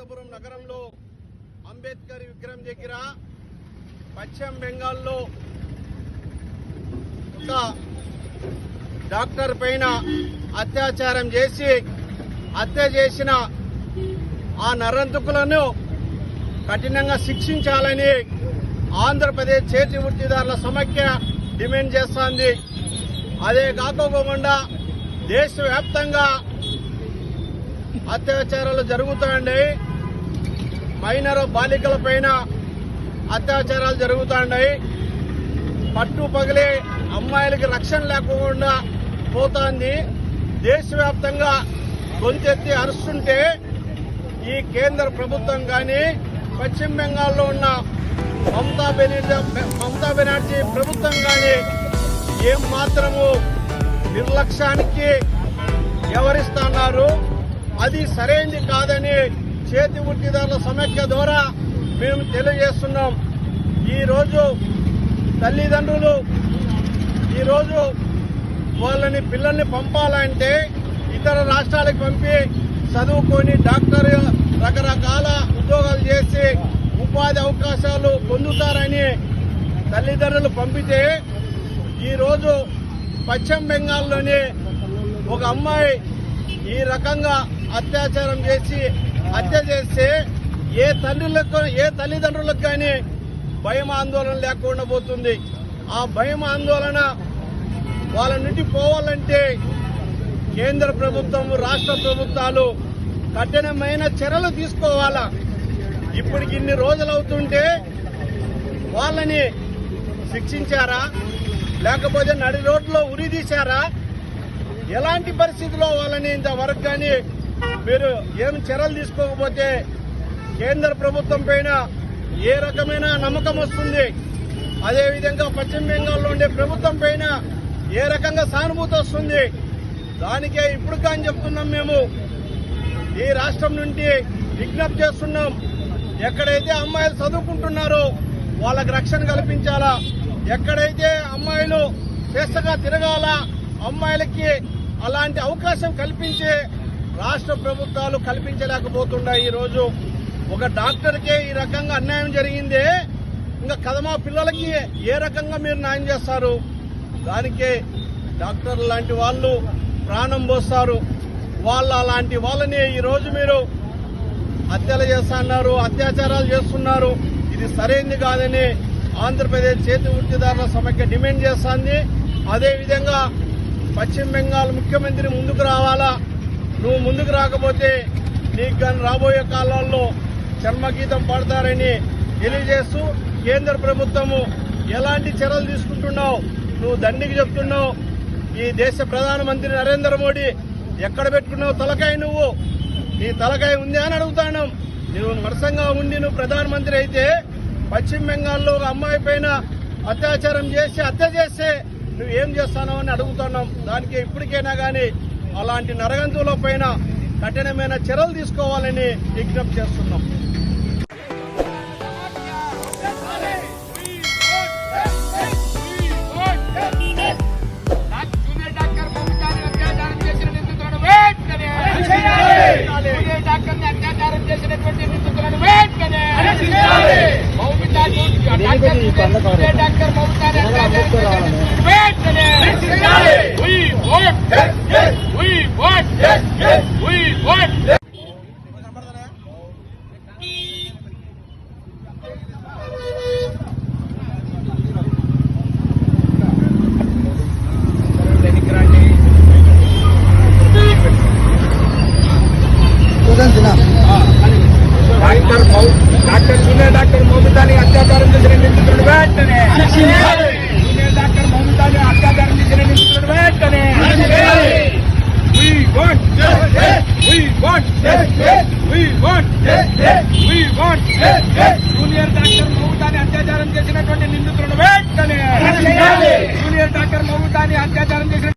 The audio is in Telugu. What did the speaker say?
అనంతపురం నగరంలో అంబేద్కర్ విగ్రహం దగ్గర పశ్చిమ బెంగాల్లో ఒక డాక్టర్ పైన అత్యాచారం చేసి హత్య చేసిన ఆ నరంతుకులను కఠినంగా శిక్షించాలని ఆంధ్రప్రదేశ్ చేతి వృత్తిదారుల సమైక్య డిమాండ్ చేస్తోంది. అదే కాకపోకుండా దేశవ్యాప్తంగా అత్యాచారాలు జరుగుతాయండి. మైనర్ బాలికల పైన అత్యాచారాలు జరుగుతాయి పట్టు పగిలి అమ్మాయిలకి రక్షణ లేకుండా పోతోంది. దేశవ్యాప్తంగా గొంతెత్తి అరుస్తుంటే ఈ కేంద్ర ప్రభుత్వం కానీ పశ్చిమ బెంగాల్లో ఉన్న మమతా బెనర్జీ మమతా బెనర్జీ ప్రభుత్వం కానీ ఏం మాత్రము నిర్లక్ష్యానికి వ్యవహరిస్తున్నారు. అది సరైనది కాదని చేతి వృత్తిదారుల సమైక్య ద్వారా మేము తెలియజేస్తున్నాం. ఈరోజు తల్లిదండ్రులు ఈరోజు వాళ్ళని పిల్లల్ని పంపాలంటే ఇతర రాష్ట్రాలకు పంపి చదువుకొని డాక్టర్ రకరకాల ఉద్యోగాలు చేసి ఉపాధి అవకాశాలు పొందుతారని తల్లిదండ్రులు పంపితే ఈరోజు పశ్చిమ బెంగాల్లోని ఒక అమ్మాయి ఈ రకంగా అత్యాచారం చేసి హత్య చేస్తే ఏ తండ్రులకు ఏ తల్లిదండ్రులకు కానీ భయం ఆందోళన లేకుండా పోతుంది. ఆ భయం ఆందోళన వాళ్ళ నుండి పోవాలంటే కేంద్ర ప్రభుత్వం రాష్ట్ర ప్రభుత్వాలు కఠినమైన చర్యలు తీసుకోవాలా? ఇప్పటికి ఇన్ని రోజులు అవుతుంటే వాళ్ళని శిక్షించారా? లేకపోతే నడి రోడ్లో ఉరి తీశారా? ఎలాంటి పరిస్థితిలో వాళ్ళని ఇంతవరకు కానీ మీరు ఏం చర్యలు తీసుకోకపోతే కేంద్ర ప్రభుత్వం పైన ఏ రకమైన నమ్మకం వస్తుంది? అదేవిధంగా పశ్చిమ బెంగాల్లో ఉండే ప్రభుత్వం పైన ఏ రకంగా సానుభూతి వస్తుంది? దానికే ఇప్పుడు కానీ చెప్తున్నాం మేము. ఈ రాష్ట్రం నుండి విజ్ఞప్తి చేస్తున్నాం. ఎక్కడైతే అమ్మాయిలు చదువుకుంటున్నారో వాళ్ళకి రక్షణ కల్పించాలా? ఎక్కడైతే అమ్మాయిలు స్వేచ్ఛగా తిరగాల? అమ్మాయిలకి అలాంటి అవకాశం కల్పించే రాష్ట్ర ప్రభుత్వాలు కల్పించలేకపోతున్నాయి ఈ రోజు. ఒక డాక్టర్కే ఈ రకంగా అన్యాయం జరిగిందే. ఇంకా కదమా పిల్లలకి ఏ రకంగా మీరు న్యాయం చేస్తారు? దానికే డాక్టర్ లాంటి వాళ్ళు ప్రాణం పోస్తారు. వాళ్ళ అలాంటి వాళ్ళని ఈరోజు మీరు హత్యలు చేస్తున్నారు అత్యాచారాలు చేస్తున్నారు. ఇది సరైంది కాదని ఆంధ్రప్రదేశ్ చేతి వృత్తిదారుల సమైక్య డిమాండ్ చేస్తోంది. అదేవిధంగా పశ్చిమ బెంగాల్ ముఖ్యమంత్రి ముందుకు రావాలా? నువ్వు ముందుకు రాకపోతే నీకు కానీ రాబోయే కాలాల్లో చర్మగీతం పడతారని తెలియజేస్తూ కేంద్ర ప్రభుత్వము ఎలాంటి చర్యలు తీసుకుంటున్నావు? నువ్వు దండికి చెప్తున్నావు. ఈ దేశ ప్రధానమంత్రి నరేంద్ర మోడీ ఎక్కడ పెట్టుకున్నావు తలకాయ నువ్వు? నీ తలకాయ ఉందా అని అడుగుతాను. నువ్వు నరసంగా ఉండి నువ్వు ప్రధానమంత్రి అయితే పశ్చిమ బెంగాల్లో ఒక అమ్మాయి పైన అత్యాచారం చేసి హత్య చేస్తే నువ్వు ఏం చేస్తానో అని అడుగుతున్నాం. దానికి ఇప్పటికైనా కానీ అలాంటి నరగంతుల పైన కఠినమైన చర్యలు తీసుకోవాలని విజ్ఞప్తి చేస్తున్నాం. Want We want doctor We want We want junior doctor మౌతాని అత్యాచారం చేసినటువంటి నిందితులను వెంటనే జూనియర్ డాక్టర్ మౌతాని అత్యాచారం చేసిన